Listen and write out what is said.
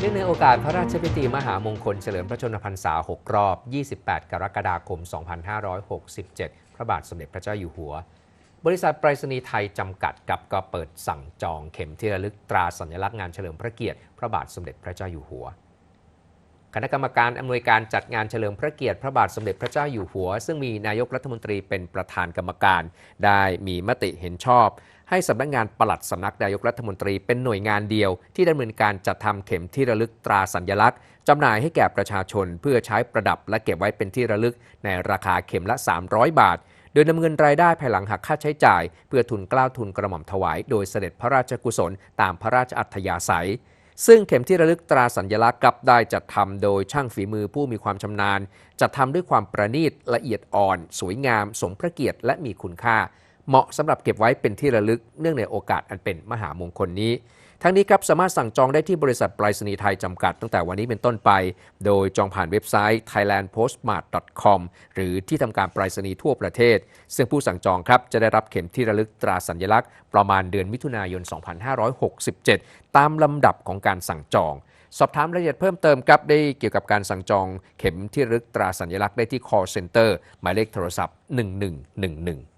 เนื่องในโอกาสพระราชพิธีมหามงคลเฉลิมพระชนมพรรษา 6 รอบ 28 กรกฎาคม 2567 พระบาทสมเด็จพระเจ้าอยู่หัว บริษัทไปรษณีย์ไทยจำกัดกับก็เปิดสั่งจองเข็มที่ระลึกตราสัญลักษณ์งานเฉลิมพระเกียรติพระบาทสมเด็จพระเจ้าอยู่หัว คณะกรรมการอำนวยการจัดงานเฉลิมพระเกียรติพระบาทสมเด็จพระเจ้าอยู่หัว ซึ่งมีนายกรัฐมนตรีเป็นประธานกรรมการ ได้มีมติเห็นชอบ ให้สำนักงานปลัดสำนักนายกรัฐมนตรีเป็นหน่วยงานเดียว ที่ดำเนินการจัดทำเข็มที่ระลึกตราสัญลักษณ์จำหน่ายให้แก่ประชาชนเพื่อใช้ประดับและเก็บไว้เป็นที่ระลึกในราคาเข็มละ 300 บาท โดยนำเงินรายได้ภายหลังหักค่าใช้จ่าย เพื่อทุนกล้าวทุนกระหม่อมถวาย โดยเสด็จพระราชกุศลตามพระราชอัธยาศัยซึ่งเข็มที่ระลึกตราสัญลักษณ์กับได้จัดทำโดยช่างฝีมือผู้มีความชำนาญ จัดทำด้วยความประณีตละเอียดอ่อน สวยงาม สมพระเกียรติและมีคุณค่า เหมาะสำหรับเก็บไว้เป็นที่ระลึกเนื่องในโอกาสอันเป็นมหามงคลนี้ ทั้งนี้ครับสามารถสั่งจองได้ที่บริษัทไปรษณีย์ไทยจำกัดตั้งแต่วันนี้เป็นต้นไป โดยจองผ่านเว็บไซต์ thailandpostmart.com หรือที่ทำการไปรษณีย์ทั่วประเทศ ซึ่งผู้สั่งจองครับจะได้รับเข็มที่ระลึกตราสัญลักษณ์ ประมาณเดือนมิถุนายน 2567 ตามลำดับของการสั่งจองสอบถามรายละเอียดเพิ่มเติมครับ ได้เกี่ยวกับการสั่งจองเข็มที่ระลึกตราสัญลักษณ์ได้ที่ call center หมายเลขโทรศัพท์ 1111